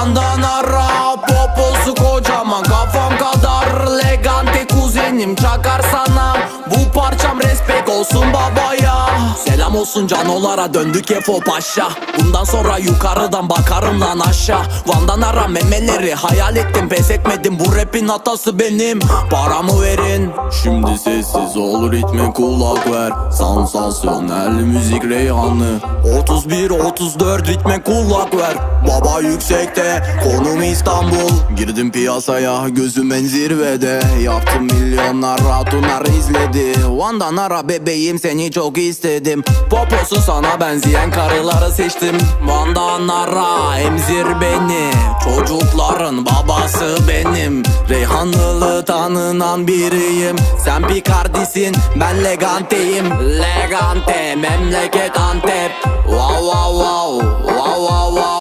Vandanara Poposu kocaman. Kafam kadar Legante kuzenim çakar sana. Bu parçam respek olsun babaya Selam olsun canolara döndük Efo Paşa. Bundan sonra yukarıdan bakarım lan aşağı. Vandanara memeleri hayal ettim pes etmedim. Bu rapin hatası benim paramı verin. Şimdi sessiz ol ritme kulak ver. Sansasyonel müzik reyhanı. 31-34 ritme kulak ver. Baba yüksekte konum İstanbul. Girdim piyasaya gözüm en zirvede. Yaptım milyonlar hatunlar izledi. Van'dan ara bebeğim seni çok istedim. Poposu sana benzeyen karıları seçtim. Van'dan ara emzir beni. Çocukların babası benim. Reyhanlılı tanınan biriyim. Sen Picardisin ben Legante'yim. Legante memleket Antep. Wow wow wow